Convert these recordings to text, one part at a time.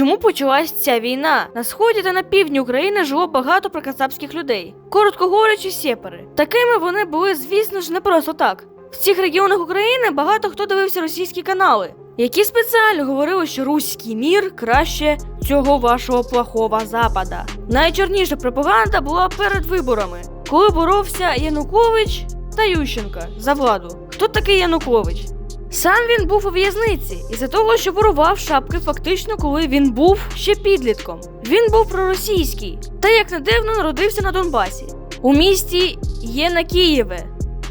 Чому почалась ця війна? На сході та на півдні України жило багато прокацапських людей. Коротко говорячи, сєпари. Такими вони були, звісно ж, не просто так. В цих регіонах України багато хто дивився російські канали, які спеціально говорили, що руський мір краще цього вашого плохого запада. Найчорніша пропаганда була перед виборами, коли боровся Янукович та Ющенка за владу. Хто такий Янукович? Сам він був у в'язниці із-за того, що ворував шапки фактично, коли він був ще підлітком. Він був проросійський та, як не дивно, народився на Донбасі у місті Єна Києве,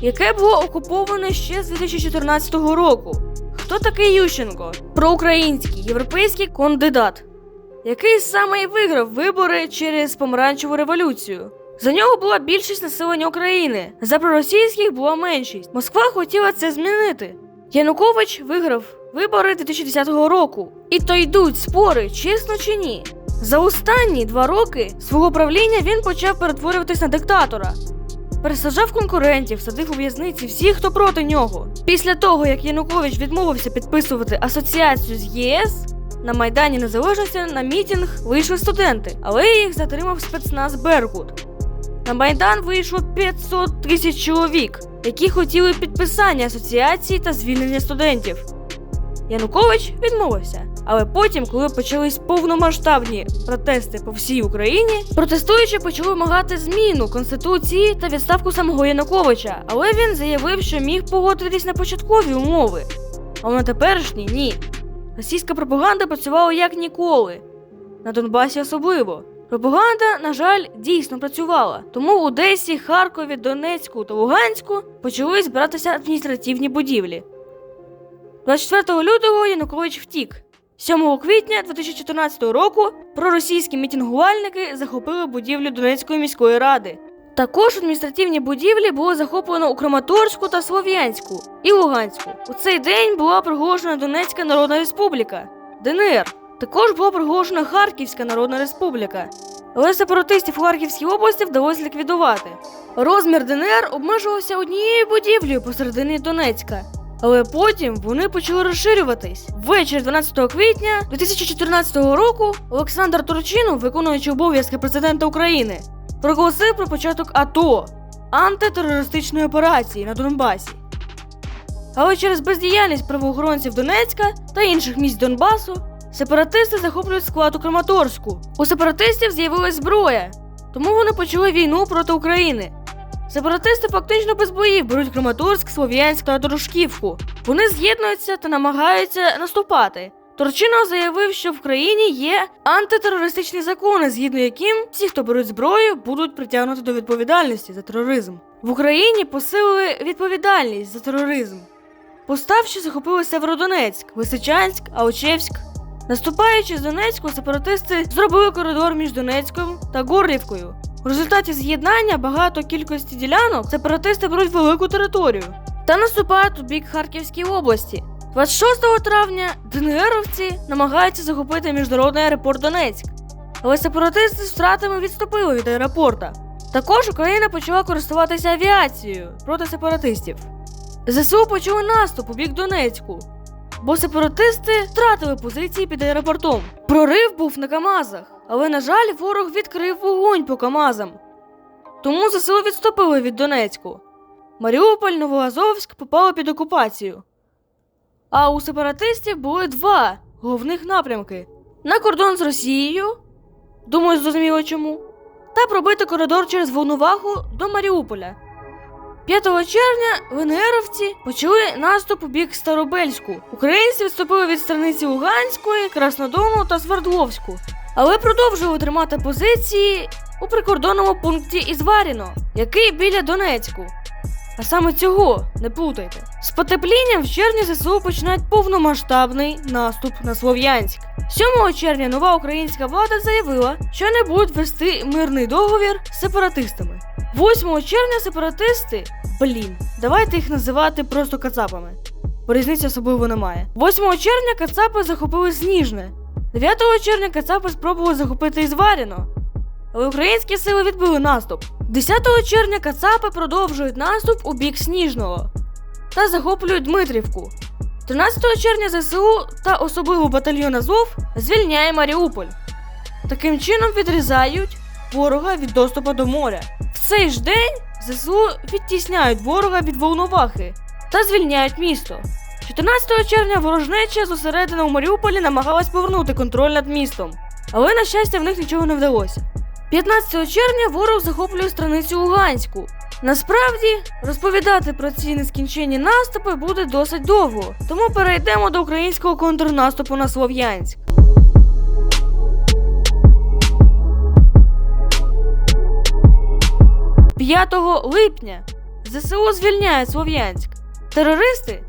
яке було окуповане ще з 2014 року. Хто такий Ющенко? Проукраїнський європейський кандидат, який саме і виграв вибори через помаранчеву революцію. За нього була більшість населення України, за проросійських була меншість. Москва хотіла це змінити. Янукович виграв вибори 2010 року. І то йдуть спори, чесно чи ні. За останні два роки свого правління він почав перетворюватись на диктатора. Пересаджав конкурентів, садив у в'язниці всіх, хто проти нього. Після того, як Янукович відмовився підписувати асоціацію з ЄС, на Майдані Незалежності на мітінг вийшли студенти, але їх затримав спецназ Беркут. На Майдан вийшло 500 тисяч чоловік, які хотіли підписання асоціації та звільнення студентів. Янукович відмовився. Але потім, коли почались повномасштабні протести по всій Україні, протестуючі почали вимагати зміну конституції та відставку самого Януковича. Але він заявив, що міг погодитись на початкові умови. А на теперішні ні. Російська пропаганда працювала як ніколи. На Донбасі особливо. Пропаганда, на жаль, дійсно працювала. Тому в Одесі, Харкові, Донецьку та Луганську почали збиратися адміністративні будівлі. 24 лютого Янукович втік. 7 квітня 2014 року проросійські мітингувальники захопили будівлю Донецької міської ради. Також адміністративні будівлі було захоплено у Краматорську та Слов'янську і Луганську. У цей день була проголошена Донецька Народна Республіка ДНР. Також була проголошена Харківська Народна Республіка. Але сепаратистів у Харківській області вдалося ліквідувати. Розмір ДНР обмежувався однією будівлею посередині Донецька. Але потім вони почали розширюватись. Ввечері 12 квітня 2014 року Олександр Турчинов, виконуючи обов'язки президента України, проголосив про початок АТО антитерористичної операції на Донбасі. Але через бездіяльність правоохоронців Донецька та інших місць Донбасу сепаратисти захоплюють склад у Краматорську. У сепаратистів з'явилась зброя, тому вони почали війну проти України. Сепаратисти фактично без боїв беруть Краматорськ, Слов'янськ та Дорожківку. Вони з'єднуються та намагаються наступати. Турчинов заявив, що в країні є антитерористичні закони, згідно яким всі, хто беруть зброю, будуть притягнуті до відповідальності за тероризм. В Україні посилили відповідальність за тероризм. Поставши захопили Северодонецьк, Лисичанськ, Алчевськ. Наступаючи з Донецьку, сепаратисти зробили коридор між Донецьком та Горлівкою. В результаті з'єднання багато кількості ділянок сепаратисти беруть велику територію та наступають у бік Харківської області. 26 травня ДНРовці намагаються захопити міжнародний аеропорт Донецьк, але сепаратисти з втратами відступили від аеропорта. Також Україна почала користуватися авіацією проти сепаратистів. ЗСУ почали наступ у бік Донецьку, бо сепаратисти втратили позиції під аеропортом. Прорив був на Камазах, але, на жаль, ворог відкрив вогонь по Камазам. Тому ЗСУ відступили від Донецьку. Маріуполь, Новоазовськ попали під окупацію. А у сепаратистів були два головних напрямки: на кордон з Росією, думаю, зрозуміло чому, та пробити коридор через Волноваху до Маріуполя. 5 червня ВНРовці почали наступ у бік Старобельську. Українці відступили від станиці Луганської, Краснодону та Свердловську, але продовжували тримати позиції у прикордонному пункті Ізваріно, який біля Донецьку. А саме цього не плутайте. З потеплінням в червні ЗСУ починають повномасштабний наступ на Слов'янськ. 7 червня нова українська влада заявила, що не будуть вести мирний договір з сепаратистами. 8 червня сепаратисти, блін, давайте їх називати просто кацапами, бо різниці особливо немає. 8 червня кацапи захопили Сніжне. 9 червня кацапи спробували захопити Ізваріно, але українські сили відбили наступ. 10 червня кацапи продовжують наступ у бік Сніжного та захоплюють Дмитрівку. 13 червня ЗСУ та особливо батальйон Азов звільняє Маріуполь. Таким чином відрізають ворога від доступу до моря. В цей ж день ЗСУ відтісняють ворога від Волновахи та звільняють місто. 14 червня ворожнеча зосередина у Маріуполі намагалась повернути контроль над містом, але, на щастя, в них нічого не вдалося. 15 червня ворог захоплює станицю Луганську. Насправді, розповідати про ці нескінченні наступи буде досить довго, тому перейдемо до українського контрнаступу на Слов'янськ. 5 липня ЗСУ звільняють Слов'янськ. Терористи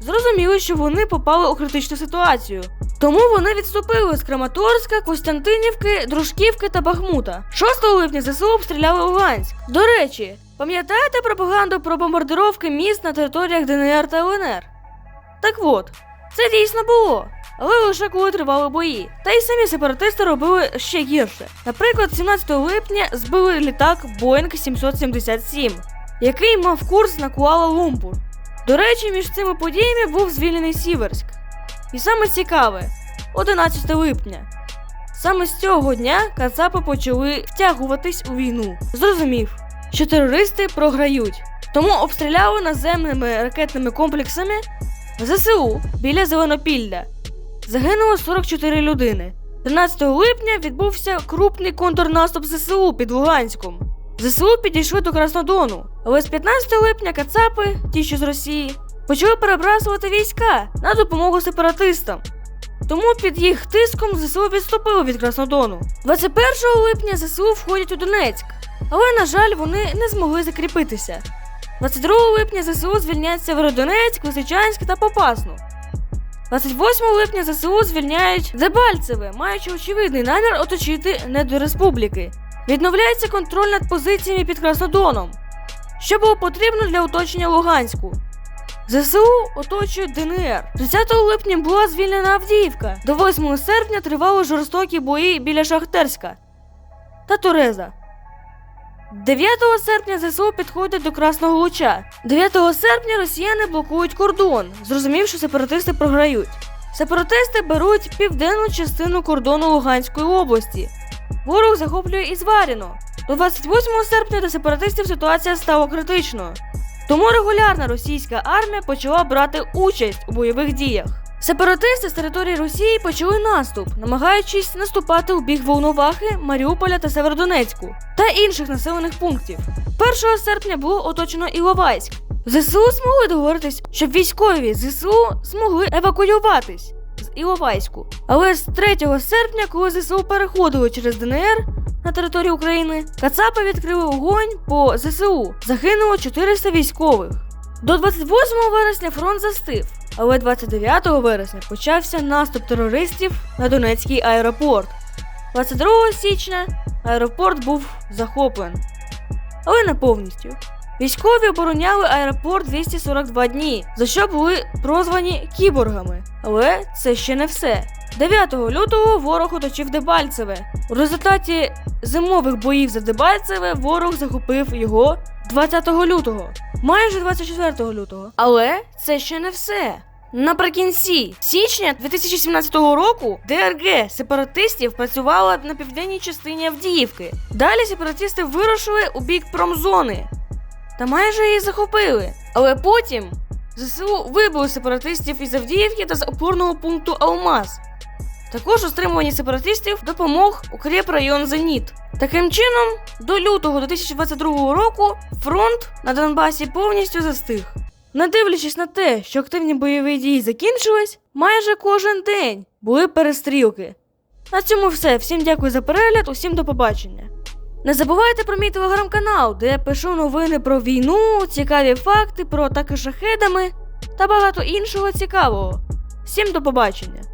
зрозуміли, що вони попали у критичну ситуацію. Тому вони відступили з Краматорська, Костянтинівки, Дружківки та Бахмута. 6 липня ЗСУ обстріляли Луганськ. До речі, пам'ятаєте пропаганду про бомбардировки міст на територіях ДНР та ЛНР? Так от, це дійсно було. Але лише коли тривали бої. Та й самі сепаратисти робили ще гірше. Наприклад, 17 липня збили літак Boeing 777, який мав курс на Куала-Лумпур. До речі, між цими подіями був звільнений Сіверськ. І саме цікаве 11 липня. Саме з цього дня Кацапи почали втягуватись у війну. Зрозумів, що терористи програють. Тому обстріляли наземними ракетними комплексами ЗСУ біля Зеленопілля. Загинуло 44 людини. 13 липня відбувся крупний контрнаступ ЗСУ під Луганськом. ЗСУ підійшли до Краснодону, але з 15 липня Кацапи, ті, що з Росії, почали перебрасувати війська на допомогу сепаратистам. Тому під їх тиском ЗСУ відступили від Краснодону. 21 липня ЗСУ входять у Донецьк, але, на жаль, вони не змогли закріпитися. 22 липня ЗСУ звільняють Северодонецьк, Лисичанськ та Попасну. 28 липня ЗСУ звільняють Дебальцеве, маючи очевидний намір оточити недореспубліки. Відновляється контроль над позиціями під Краснодоном, що було потрібно для оточення Луганську. ЗСУ оточують ДНР. 30 липня була звільнена Авдіївка. До 8 серпня тривали жорстокі бої біля Шахтерська та Туреза. 9 серпня ЗСУ підходять до Красного Луча. 9 серпня росіяни блокують кордон, зрозумів, що сепаратисти програють. Сепаратисти беруть південну частину кордону Луганської області. Ворог захоплює Ізваріно. До 28 серпня до сепаратистів ситуація стала критичною. Тому регулярна російська армія почала брати участь у бойових діях. Сепаратисти з території Росії почали наступ, намагаючись наступати у бік Волновахи, Маріуполя та Северодонецьку та інших населених пунктів. 1 серпня було оточено Іловайськ. ЗСУ змогли договоритись, щоб військові ЗСУ змогли евакуюватись з Іловайську. Але з 3 серпня, коли ЗСУ переходили через ДНР на територію України, Кацапи відкрили огонь по ЗСУ. Загинуло 400 військових. До 28 вересня фронт застив, але 29 вересня почався наступ терористів на Донецький аеропорт. 22 січня аеропорт був захоплений, але не повністю. Військові обороняли аеропорт 242 дні, за що були прозвані кіборгами. Але це ще не все. 9 лютого ворог оточив Дебальцеве. У результаті зимових боїв за Дебальцеве ворог захопив його 20 лютого, майже 24 лютого. Але це ще не все. Наприкінці січня 2017 року ДРГ сепаратистів працювала на південній частині Авдіївки. Далі сепаратисти вирушили у бік промзони та майже її захопили. Але потім ЗСУ вибили сепаратистів із Авдіївки та з опорного пункту Алмаз. Також у стримуванні сепаратистів допомог укріп район Зеніт. Таким чином, до лютого 2022 року фронт на Донбасі повністю застиг. Не дивлячись на те, що активні бойові дії закінчились, майже кожен день були перестрілки. На цьому все. Всім дякую за перегляд, усім до побачення. Не забувайте про мій телеграм-канал, де я пишу новини про війну, цікаві факти про атаки шахедами та багато іншого цікавого. Всім до побачення!